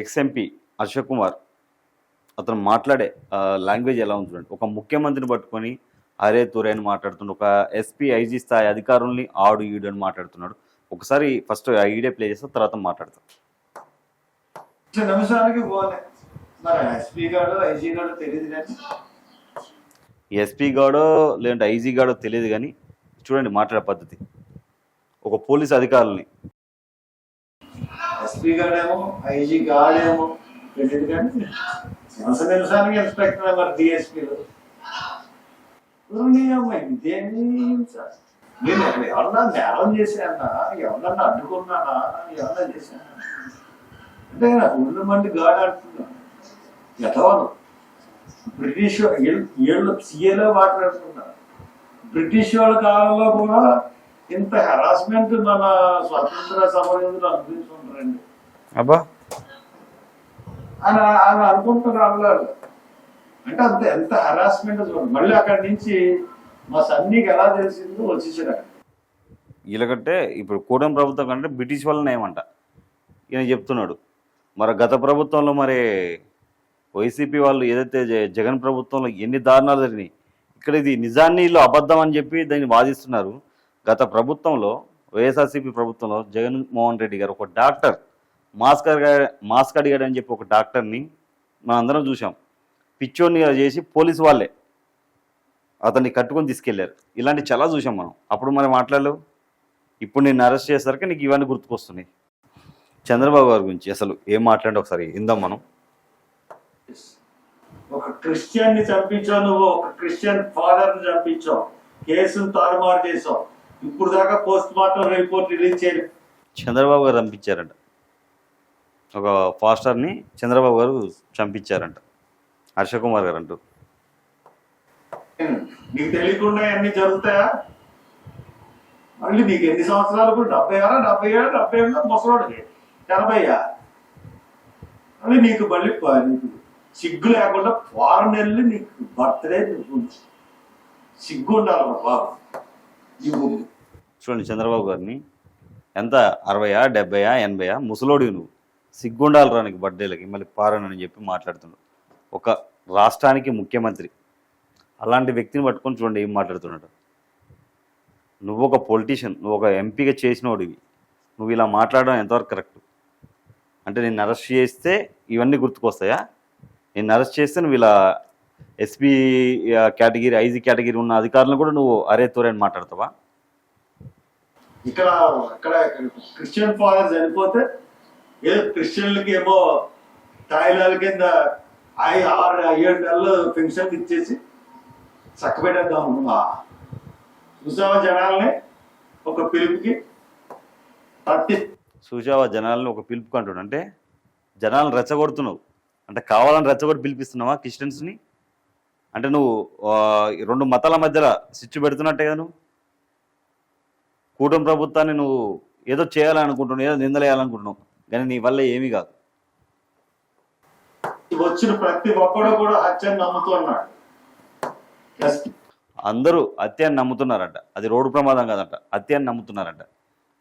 Ex-MP Ashok Kumar అతను మాట్లాడే language ఎలా చూడండి ఒక ముఖ్యమంత్రిని పట్టుకొని అరే తురే అని మాట్లాడుతున్నాడు ఒక ఎస్పీ ఐజీ స్థాయి అధికారుల్ని ఆడు ఈడు అని మాట్లాడుతున్నాడు. ఒకసారి ఫస్ట్ ఈడే ప్లే చేస్తా తర్వాత మాట్లాడతాం. ఎస్పీ గాడో లేదంటే ఐజీ గాడో తెలియదు కానీ చూడండి మాట్లాడే పద్ధతి. ఒక పోలీస్ అధికారుల్ని ఎస్పీ గాడేమో ఐజీ గాడేమో. తెలియదు కానీ నిమిషానికి ఇన్స్పెక్టర్ మరి డిఎస్పీలు అమ్మాయి ఇదేమి నేను ఎవరన్నా నేరం చేశానా? ఎవరన్నా అడ్డుకున్నానా? ఎవరన్నా చేశానా? అంటే నాకు ఒళ్ళు మంది గాడ్ ఆడుతున్నాను ఎతవను బ్రిటిష్ ఏళ్ళు సీఏలో మాట్లాడుతున్నారు బ్రిటిష్ వాళ్ళ కాలంలో కూడా ఇంత హెరాస్మెంట్ మన స్వాతంత్ర సమయంలో అనిపిస్తుంటారండి అబ్బా. అని అని అనుకుంటున్నారు వాళ్ళు అంటే అంత ఎంత హెరాస్మెంట్ చూడండి. మళ్ళీ అక్కడి నుంచి మా సన్నీకి ఎలా తెలిసిందో వచ్చేసాడు. వీళ్ళకంటే ఇప్పుడు కూటమి ప్రభుత్వం కంటే బ్రిటిష్ వాళ్ళని ఏమంట? ఈయన చెప్తున్నాడు. మరి గత ప్రభుత్వంలో మరి వైసీపీ వాళ్ళు ఏదైతే జగన్ ప్రభుత్వంలో ఎన్ని దారుణాలు జరిగినాయి ఇక్కడ ఇది నిజాన్ని వీళ్ళు అబద్ధం అని చెప్పి దాన్ని వాదిస్తున్నారు. గత ప్రభుత్వంలో వైఎస్ఆర్సీపీ ప్రభుత్వంలో జగన్మోహన్ రెడ్డి గారు ఒక డాక్టర్ మాస్క్ మాస్క్ అడిగాడు అని చెప్పి ఒక డాక్టర్ని మనం అందరం చూసాం పిచ్చోని చేసి పోలీసు వాళ్ళే అతన్ని కట్టుకొని తీసుకెళ్ళారు. ఇలాంటి చాలా చూసాం మనం. అప్పుడు మరి మాట్లాడలేవు? ఇప్పుడు నేను అరెస్ట్ చేసరికి నీకు ఇవన్నీ గుర్తుకొస్తున్నాయి. చంద్రబాబు గారి గురించి అసలు ఏం మాట్లాడి ఒకసారి ఇందాం మనం. ఒక క్రిస్టియన్ని చంపించావు నువ్వు ఒక క్రిస్టియన్ ఫాదర్ని చంపించావు. కేసును తారుమారు చేసావు ఇప్పుడు దాకా పోస్ట్ మార్టం రిపోర్ట్ రిలీజ్ చేయలేదు. చంద్రబాబు గారు చంపించారంట. ఒక ఫాస్టర్ని చంద్రబాబు గారు చంపించారంట. హర్ష కుమార్ గారు అంటూ. నీకు తెలియకుండా అన్ని జరుగుతాయా? మళ్ళీ నీకు ఎన్ని సంవత్సరాలు డెబ్బై ఆరా? డెబ్బై ఏడు? డెబ్బై ఏడు ముసలోడికి ఎనభైయా? మళ్ళీ నీకు మళ్ళీ నీకు సిగ్గు లేకుండా వారం నెలలు నీకు బర్త్డే సిగ్గు ఉండాలి బాబు. నువ్వు చూడండి చంద్రబాబు గారిని. ఎంత? అరవయా? డెబ్బయా? ఎనభయా? ముసలోడివి నువ్వు. సిగ్గుండాలి నీకు బర్త్డేలకి మళ్ళీ పారనని చెప్పి మాట్లాడుతున్నాడు ఒక రాష్ట్రానికి ముఖ్యమంత్రి అలాంటి వ్యక్తిని పట్టుకొని చూడండి ఏం మాట్లాడుతున్నాడు. నువ్వు ఒక పొలిటీషియన్ నువ్వు ఒక ఎంపీగా చేసినోడివి. నువ్వు ఇలా మాట్లాడడం ఎంతవరకు కరెక్ట్ అంటే నేను అరెస్ట్ చేస్తే ఇవన్నీ గుర్తుకొస్తాయా? నేను అరెస్ట్ చేస్తే నువ్వు ఇలా ఎస్పీ కేటగిరీ ఐజీ కేటగిరీ ఉన్న అధికారులను కూడా నువ్వు అరే తోరే అని మాట్లాడతావా? ఇక్కడ అక్కడ క్రిస్టియన్ ఫాదర్ చనిపోతే ఏదో క్రిస్టియన్లకి ఏమో తాయిలాల కింద ఐ ఆరు ఏడు నెలలు పెన్షన్ ఇచ్చేసి చక్కబెట్టేద్దాం అనుకున్నా. చూసావా జనాల్ని ఒక పిలుపుకి పట్టి చూసావా జనాలను ఒక పిలుపుకి అంటాడు అంటే జనాలను రెచ్చగొడుతున్నావు. అంటే కావాలని రెచ్చగొట్టి పిలిపిస్తున్నావా క్రిస్టియన్స్ని? అంటే నువ్వు రెండు మతాల మధ్యలో సిచ్చు పెడుతున్నట్టే కదా నువ్వు. కూటమి ప్రభుత్వాన్ని నువ్వు ఏదో చేయాలనుకుంటున్నావు ఏదో నిందలేయాలనుకుంటున్నావు. కానీ నీ వల్ల ఏమీ కాదు. వచ్చిన ప్రతి ఒక్కడు కూడా హత్యని నమ్ముతున్నాడు. అందరూ హత్యాన్ని నమ్ముతున్నారంట. అది రోడ్డు ప్రమాదం కాదంట. హత్యాన్ని నమ్ముతున్నారంట.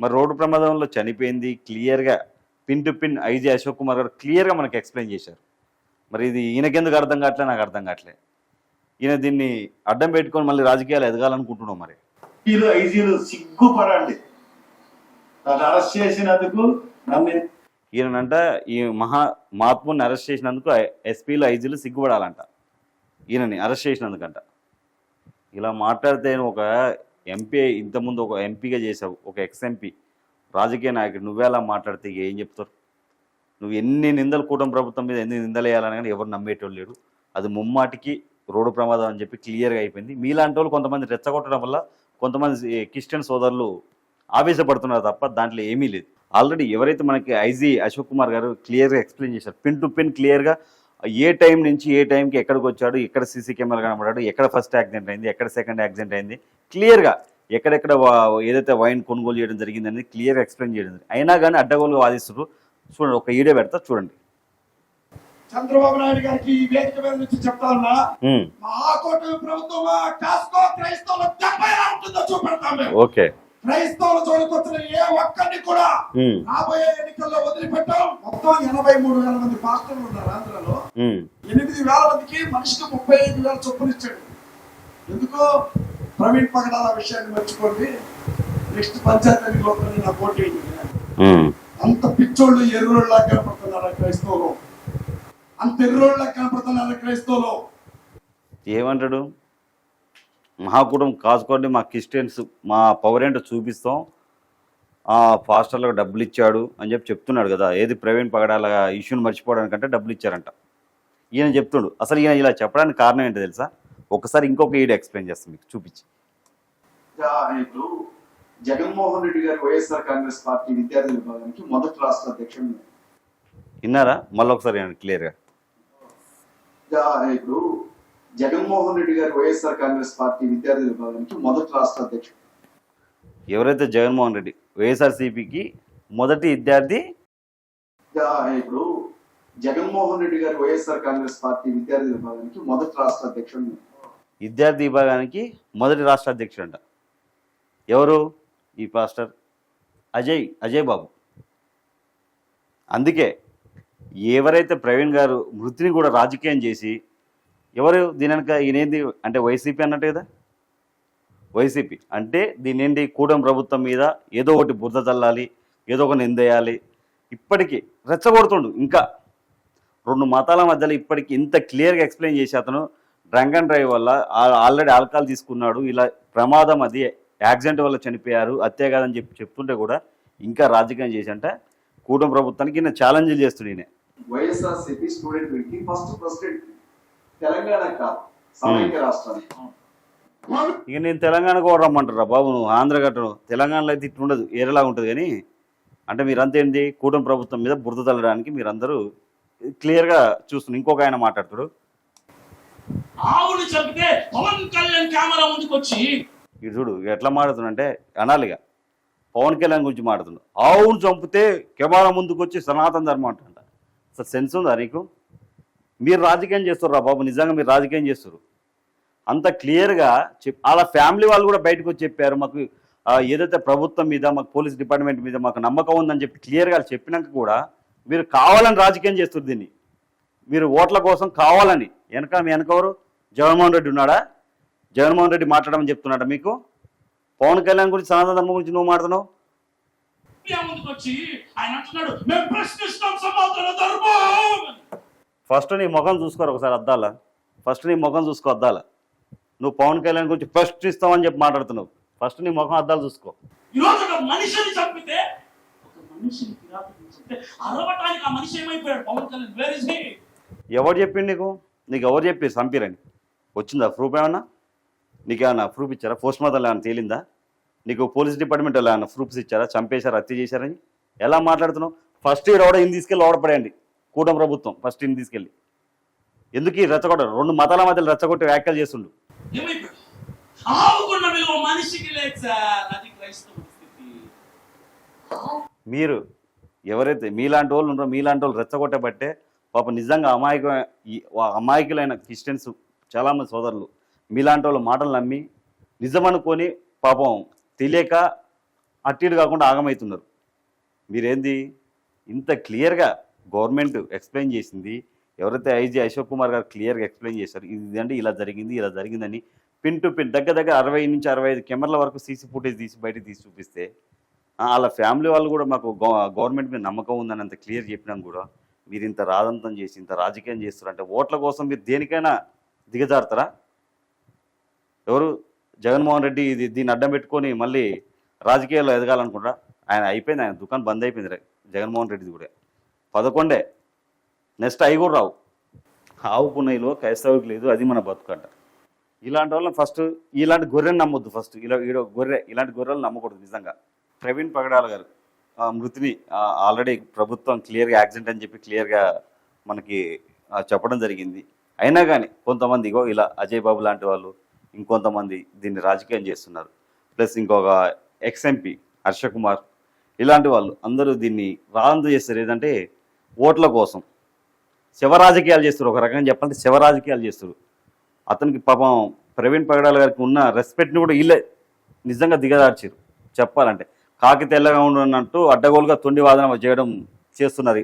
మరి రోడ్డు ప్రమాదంలో చనిపోయింది క్లియర్గా pin to pin IG Ashok Kumar గారు క్లియర్గా మనకి ఎక్స్ప్లెయిన్ చేశారు. మరి ఇది ఈయనకెందుకు అర్థం కావట్లే? నాకు అర్థం కావట్లే. ఈయన దీన్ని అడ్డం పెట్టుకొని మళ్ళీ రాజకీయాలు ఎదగాలనుకుంటున్నాం మరి. ఐజీలు సిగ్గుపడండి. నన్ను అరెస్ట్ చేసినందుకు నన్ను ఈయనంట ఈ మహా మహాత్ముని అరెస్ట్ చేసినందుకు ఎస్పీలు ఐజీలు సిగ్గుపడాలంట. ఈయనని అరెస్ట్ చేసినందుకంట. ఇలా మాట్లాడితే ఒక ఎంపీ ఇంతకుముందు ఒక ఎంపీగా చేసావు ఒక ఎక్స్ ఎంపీ రాజకీయ నాయకుడు నువ్వే అలా మాట్లాడితే ఏం చెప్తారు? నువ్వు ఎన్ని నిందలు కూటమి ప్రభుత్వం మీద ఎన్ని నిందలు వేయాలని కానీ ఎవరు నమ్మేటోళ్ళు లేడు అది ముమ్మాటికి రోడ్డు ప్రమాదం అని చెప్పి క్లియర్గా అయిపోయింది. మీలాంటి వాళ్ళు కొంతమంది రెచ్చగొట్టడం వల్ల కొంతమంది క్రిస్టియన్ సోదరులు ఆవేశపడుతున్నారు తప్ప దాంట్లో ఏమీ లేదు. ఆల్రెడీ ఎవరైతే మనకి ఐజీ అశోక్ కుమార్ గారు క్లియర్గా ఎక్స్ప్లెయిన్ చేశారు పిన్ టు పిన్ క్లియర్గా ఏ టైం నుంచి ఏ టైంకి ఎక్కడికి వచ్చాడు ఎక్కడ సీసీ కెమెరా కనబడ్డాడు ఎక్కడ ఫస్ట్ యాక్సిడెంట్ అయింది ఎక్కడ సెకండ్ యాక్సిడెంట్ అయింది క్లియర్గా ఎక్కడెక్కడ ఏదైతే వైన్ కొనుగోలు చేయడం జరిగింది అనేది క్లియర్గా ఎక్స్ప్లెయిన్ చేయడం జరిగింది. అయినా కానీ అడ్డగోలుగా వాదిస్తారు చూడండి ఒక వీడియో పెడతా చూడండి. చంద్రబాబు నాయుడు గారికి ఈ వేదిక మీద నుంచి చెప్తా ఉన్నా మహాకూటమి ప్రభుత్వం క్రైస్తవుల దెబ్బ ఎలా ఉంటుందో చూపెడతాం ఓకే. క్రైస్తవుల జోలికి వచ్చిన ఏ ఒక్కరిని కూడా రాబోయే ఎన్నికల్లో వదిలిపెట్టాం. మొత్తం ఎనభై మూడు వేల మంది పాస్టర్లు ఉన్నారు ఆంధ్రలో. ఎనిమిది వేల మందికి మనిషికి ముప్పై ఐదు వేల చొప్పున ఇచ్చాడు. ఎందుకో ప్రవీణ్ పగడాల విషయాన్ని మర్చిపోండి. నెక్స్ట్ పంచాయతీ ఎన్నికల్లో నా పోటీ. అంత పిచ్చోళ్ళు ఎర్రోళ్ళ కనపడుతున్నారు క్రైస్తవులు. అంత ఎర్రోళ్ళ కనపడుతున్నారు క్రైస్తవులు. ఏమంటాడు? మహాకూటం కాచుకోండి మా క్రిస్టియన్స్ మా పవర్ ఏంటో చూపిస్తాం. ఆ పాస్టర్లకు డబ్బులు ఇచ్చాడు అని చెప్పి చెప్తున్నాడు కదా ఏది ప్రవీణ్ పగడాల ఇష్యూని మర్చిపోవడానికంటే డబ్బులు ఇచ్చారంట. ఈయన చెప్తుండు అసలు ఈయన ఇలా చెప్పడానికి కారణం ఏంటో తెలుసా? ఒకసారి ఇంకొక ఈడు ఎక్స్ప్లెయిన్ చేస్తాను మీకు చూపించి. ఇప్పుడు జగన్మోహన్ రెడ్డి గారు వైఎస్ఆర్ కాంగ్రెస్ పార్టీ విద్యార్థి విభాగానికి మొదటి రాష్ట్ర అధ్యక్షుడు విన్నారా? మళ్ళీ ఒకసారి క్లియర్గా ఇప్పుడు జగన్మోహన్ రెడ్డి గారు వైఎస్ఆర్ కాంగ్రెస్ పార్టీ విద్యార్థి విభాగానికి మొదటి రాష్ట్ర అధ్యక్షుడు. ఎవరైతే జగన్మోహన్ రెడ్డి వైఎస్ఆర్సీపీకి మొదటి విద్యార్థి? ఇప్పుడు జగన్మోహన్ రెడ్డి గారు వైఎస్ఆర్ కాంగ్రెస్ పార్టీ విద్యార్థి విభాగానికి మొదటి రాష్ట్ర అధ్యక్షుడు. విద్యార్థి విభాగానికి మొదటి రాష్ట్ర అధ్యక్షుడు అంట ఎవరు ఈ పాస్టర్? అజయ్ అజయ్ బాబు. అందుకే ఎవరైతే ప్రవీణ్ గారు మృతిని కూడా రాజకీయం చేసి ఎవరు దీని వెనక ఈయనేంది అంటే వైసీపీ అన్నట్టు కదా? వైసీపీ. అంటే దీని ఏంటి కూటమి ప్రభుత్వం మీద ఏదో ఒకటి బురద చల్లాలి ఏదో ఒక నిందేయాలి ఇప్పటికీ రెచ్చగొడుతుండు. ఇంకా రెండు మతాల మధ్యలో ఇప్పటికి ఇంత క్లియర్గా ఎక్స్ప్లెయిన్ చేసి అతను డ్రంక్ అండ్ డ్రైవ్ వల్ల ఆల్రెడీ ఆల్కహాల్ తీసుకున్నాడు. ఇలా ప్రమాదం అది యాక్సిడెంట్ వల్ల చనిపోయారు హత్య కాదని చెప్పి చెప్తుంటే కూడా ఇంకా రాజకీయం చేసి అంటే కూటమి ప్రభుత్వానికి నేను ఛాలెంజ్లు చేస్తుడు ఈయన. YSR student first president. Telangana కాదు సమైక్య రాష్ట్రానికి. వాళ్ళు ఇక నేను తెలంగాణకు కూడా రమ్మంటారా బాబు? నువ్వు ఆంధ్ర గట్టను తెలంగాణలో అయితే ఇట్లా ఉండదు ఏరేలాగా ఉంటుంది కానీ అంటే మీరంతా ఏంటి కూటమి ప్రభుత్వం మీద బురద తల్లడానికి మీరందరూ క్లియర్గా చూస్తున్నారు. ఇంకొక ఆయన మాట్లాడుతాడు. ఆవును చంపితే పవన్ కళ్యాణ్ కెమెరా ముందుకు వచ్చి ఇది చూడు ఇక ఎట్లా మాడుతుండంటే అనాలిగా పవన్ కళ్యాణ్ గురించి మాడుతుండు ఆవును చంపితే కెమెరా ముందుకు వచ్చి సనాతన ధర్మం అంట అసలు సెన్స్ ఉందా నీకు? మీరు రాజకీయం చేస్తుర్రా బాబు నిజంగా మీరు రాజకీయం చేస్తారు అంత క్లియర్గా చెప్ వాళ్ళ ఫ్యామిలీ వాళ్ళు కూడా బయటకు వచ్చి చెప్పారు మాకు ఏదైతే ప్రభుత్వం మీద మాకు పోలీస్ డిపార్ట్మెంట్ మీద మాకు నమ్మకం ఉందని చెప్పి క్లియర్గా చెప్పినాక కూడా మీరు కావాలని రాజకీయం చేస్తారు దీన్ని. మీరు ఓట్ల కోసం కావాలని. వెనక మీ వెనకవరు జగన్మోహన్ రెడ్డి ఉన్నాడా? జగన్మోహన్ రెడ్డి మాట్లాడమని చెప్తున్నాడా మీకు? పవన్ కళ్యాణ్ గురించి సనాతన ధర్మం గురించి నువ్వు మాట్లాడుతున్నావు ముందుకు వచ్చి ఆయన అంటున్నాడు మేము ప్రశ్నిస్తాం సమాధాన ధర్మం! ఫస్ట్ నీ ముఖం చూసుకోరు ఒకసారి అద్దాల. ఫస్ట్ నీ ముఖం చూసుకో అద్దాల. నువ్వు పవన్ కళ్యాణ్ గురించి ఫస్ట్ ఇస్తామని చెప్పి మాట్లాడుతున్నావు. ఫస్ట్ నీ ముఖం అద్దాలు చూసుకో. ఈరోజు ఒక మనిషిని చంపితే ఒక మనిషిని కిరాతకుని చంపితే అరవటానికి ఆ మనిషి ఏమైపోయాడు? Pawan Kalyan where is he ఎవరు చెప్పిండు నీకు? నీకు ఎవరు చెప్పి చంపిరని? వచ్చిందా ప్రూఫ్ ఏమన్నా? నీకు ఏమన్నా ప్రూఫ్ ఇచ్చారా? పోస్ట్ మార్టం ఏమైనా తేలిందా? నీకు పోలీస్ డిపార్ట్మెంట్ వాళ్ళు ఏమైనా ప్రూఫ్స్ ఇచ్చారా? చంపేశారు? హత్య చేశారని? ఎలా మాట్లాడుతున్నావు? ఫస్ట్ ఇయర్ ఎవడో ఇన్ని తీసుకెళ్ళి ఓడపడేయండి కూటమి ప్రభుత్వం ఫస్ట్ ఇన్ని తీసుకెళ్ళి. ఎందుకు ఈ రెచ్చగొట్ట? రెండు మతాల మధ్యలో రెచ్చగొట్టి వ్యాఖ్యలు చేస్తుండు. మీరు ఎవరైతే మీలాంటి వాళ్ళు ఉన్నారో మీలాంటి వాళ్ళు రెచ్చగొట్టబట్టే పాప నిజంగా అమాయక అమాయకులైన క్రిస్టియన్స్ చాలామంది సోదరులు మీలాంటి వాళ్ళ మాటలు నమ్మి నిజమనుకొని పాపం తెలియక అటు ఇటు కాకుండా ఆగమవుతున్నారు మీరేంది? ఇంత క్లియర్గా గవర్నమెంట్ ఎక్స్ప్లెయిన్ చేసింది. ఎవరైతే ఐజీ అశోక్ కుమార్ గారు క్లియర్గా ఎక్స్ప్లెయిన్ చేశారు ఇది అంటే ఇలా జరిగింది ఇలా జరిగిందని పిన్ టు పిన్ దగ్గర దగ్గర అరవై నుంచి అరవై ఐదు కెమెరాల వరకు సీసీ ఫుటేజ్ తీసి బయటకు తీసి చూపిస్తే వాళ్ళ ఫ్యామిలీ వాళ్ళు కూడా మాకు గవర్నమెంట్ మీద నమ్మకం ఉందని అంత క్లియర్ చెప్పినాం కూడా మీరు ఇంత రాదంతం చేసి ఇంత రాజకీయం చేస్తారంటే ఓట్ల కోసం మీరు దేనికైనా దిగజారుతారా? ఎవరు? జగన్మోహన్ రెడ్డి ఇది దీన్ని అడ్డం పెట్టుకొని మళ్ళీ రాజకీయాల్లో ఎదగాలనుకుంటా ఆయన అయిపోయింది ఆయన దుకాణం బంద్ అయిపోయింది రే- జగన్మోహన్ రెడ్డిది కూడా. పదకొండే. నెక్స్ట్ అవి కూడా రావు. ఆవుకున్నాయిలో పున్నయ్యలో క్రైస్తవుకి లేదు అది మన బతుకంట. ఇలాంటి వాళ్ళని ఫస్ట్ ఇలాంటి గొర్రెని నమ్మొద్దు ఫస్ట్ ఇలా ఈడ గొర్రె ఇలాంటి గొర్రెలు నమ్మకూడదు నిజంగా. ప్రవీణ్ పగడాల గారు ఆ మృతిని ఆల్రెడీ ప్రభుత్వం క్లియర్గా యాక్సిడెంట్ అని చెప్పి క్లియర్గా మనకి చెప్పడం జరిగింది. అయినా కానీ కొంతమంది ఇగో ఇలా అజయ్ బాబు లాంటి వాళ్ళు ఇంకొంతమంది దీన్ని రాజకీయం చేస్తున్నారు. ప్లస్ ఇంకొక ఎక్స్ఎంపీ హర్ష కుమార్ ఇలాంటి వాళ్ళు అందరూ దీన్ని రాంత చేస్తారు. ఏదంటే ఓట్ల కోసం. శివరాజకీయాలు చేస్తారు ఒక రకంగా చెప్పాలంటే శివ రాజకీయాలు చేస్తారు అతనికి పాపం ప్రవీణ్ పగడాల గారికి ఉన్న రెస్పెక్ట్ని కూడా వీళ్ళే నిజంగా దిగదార్చారు చెప్పాలంటే కాకి తెల్లగా ఉండనంటూ అడ్డగోలుగా తొండి వాదన చేయడం చేస్తున్నది.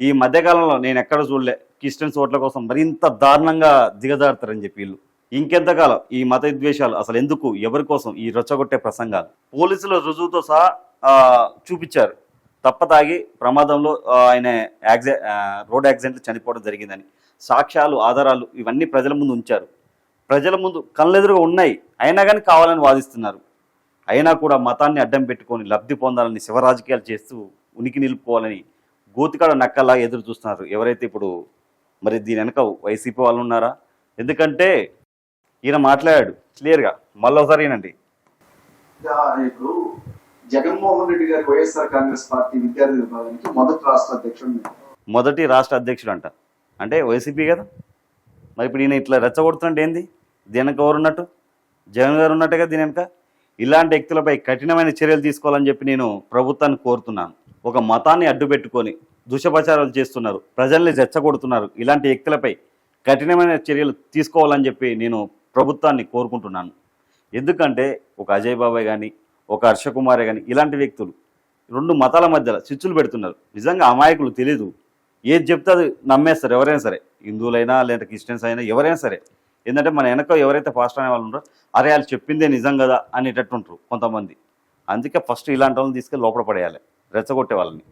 ఈ మధ్యకాలంలో నేను ఎక్కడ చూడలే. క్రిస్టియన్స్ ఓట్ల కోసం మరింత దారుణంగా దిగజారుతారని చెప్పి వీళ్ళు. ఇంకెంతకాలం ఈ మత ద్వేషాలు అసలు ఎందుకు? ఎవరి కోసం? ఈ రొచ్చగొట్టే ప్రసంగాలు. పోలీసుల రుజువుతో సహా చూపించారు. తప్ప తాగి ప్రమాదంలో ఆయన యాక్సి రోడ్ యాక్సిడెంట్ చనిపోవడం జరిగిందని సాక్ష్యాలు ఆధారాలు ఇవన్నీ ప్రజల ముందు ఉంచారు. ప్రజల ముందు కళ్ళెదురుగా ఉన్నాయి. అయినా కానీ కావాలని వాదిస్తున్నారు. అయినా కూడా మతాన్ని అడ్డం పెట్టుకొని లబ్ధి పొందాలని శివ రాజకీయాలు చేస్తూ ఉనికి నిలుపుకోవాలని గోతికాడ నక్కలా ఎదురు చూస్తున్నారు. ఎవరైతే ఇప్పుడు మరి దీని వెనక వైసీపీ వాళ్ళు ఉన్నారా? ఎందుకంటే ఈయన మాట్లాడాడు. క్లియర్గా. మళ్ళీ ఏనండి ఇప్పుడు జగన్మోహన్ రెడ్డి గారి వైఎస్ఆర్ కాంగ్రెస్ పార్టీ విద్యార్థి విభాగానికి మొదటి రాష్ట్ర అధ్యక్షుడు మొదటి రాష్ట్ర అధ్యక్షుడు అంట అంటే వైసీపీ కదా? మరి ఇప్పుడు ఈయన ఇట్లా రెచ్చగొడుతుంటే ఏంది? దీని ఎవరు ఉన్నట్టు? జగన్ గారు ఉన్నట్టుగా కదా దీని వెనక ఇలాంటి వ్యక్తులపై కఠినమైన చర్యలు తీసుకోవాలని చెప్పి నేను ప్రభుత్వాన్ని కోరుతున్నాను. ఒక మతాన్ని అడ్డు పెట్టుకొని చేస్తున్నారు. ప్రజల్ని రెచ్చగొడుతున్నారు. ఇలాంటి వ్యక్తులపై కఠినమైన చర్యలు తీసుకోవాలని చెప్పి నేను ప్రభుత్వాన్ని కోరుకుంటున్నాను. ఎందుకంటే ఒక అజయ్ బాబాయ్ కానీ ఒక హర్షకుమారే కానీ ఇలాంటి వ్యక్తులు రెండు మతాల మధ్యలో చిచ్చులు పెడుతున్నారు. నిజంగా అమాయకులు తెలీదు. ఏది చెప్తే అది నమ్మేస్తారు ఎవరైనా సరే. హిందువులైనా లేదా క్రిస్టియన్స్ అయినా ఎవరైనా సరే. ఏంటంటే మన వెనక ఎవరైతే ఫాస్ట్ అనే వాళ్ళు ఉన్నారో అరే వాళ్ళు చెప్పిందే నిజం కదా అనేటట్టు ఉంటారు కొంతమంది. అందుకే ఫస్ట్ ఇలాంటి వాళ్ళని తీసుకెళ్ళి లోపల పడేయాలి. రెచ్చగొట్టే వాళ్ళని.